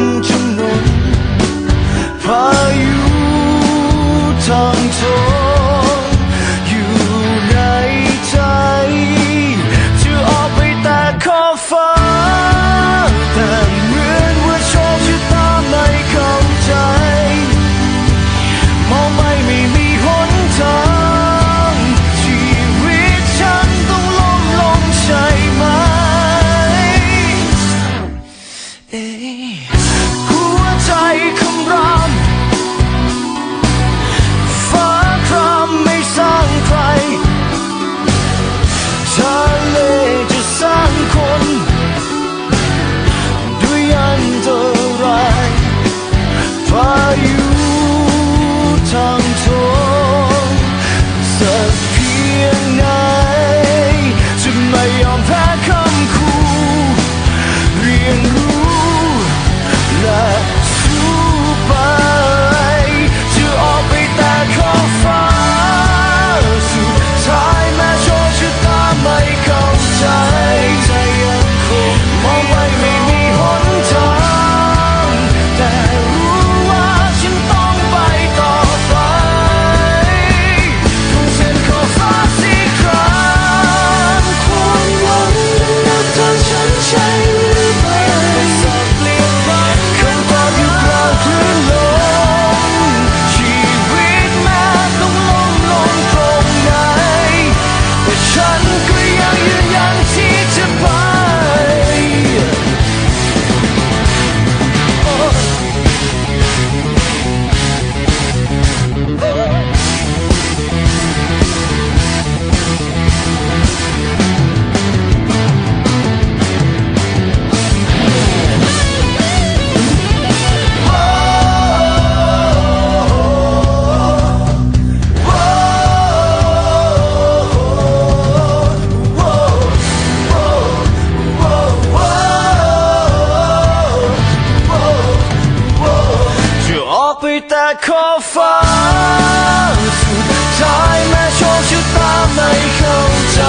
ย อกไปแต่ขอฟ้าสุดท้ายแม้โชคชะตาไม่เข้าใจ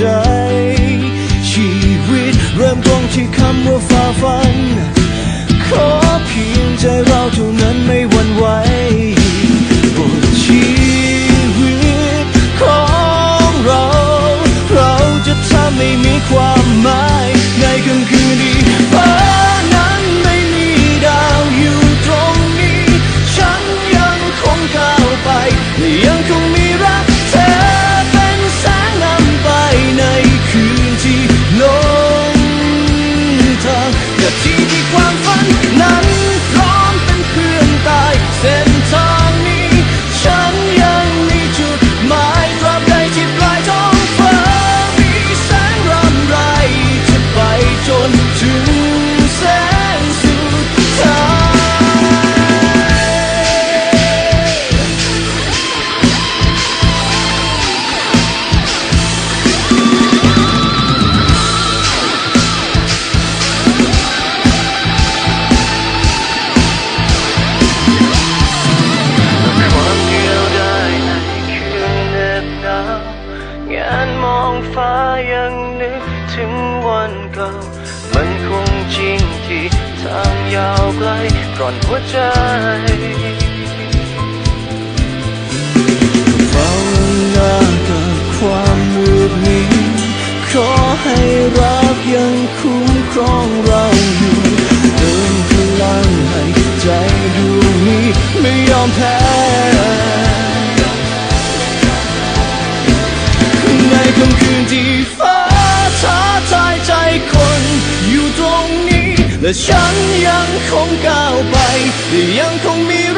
just กับที่มีความฝันนั้น อนหัวใจเฝ้าหน้ากับความมืดมิดขอให้รักยังคุ้มครองเราอยู่เติมพลังให้ใจดวงนี้ไม่ยอมแพ้ แต่ฉันยังคงก้าวไปยังคงมี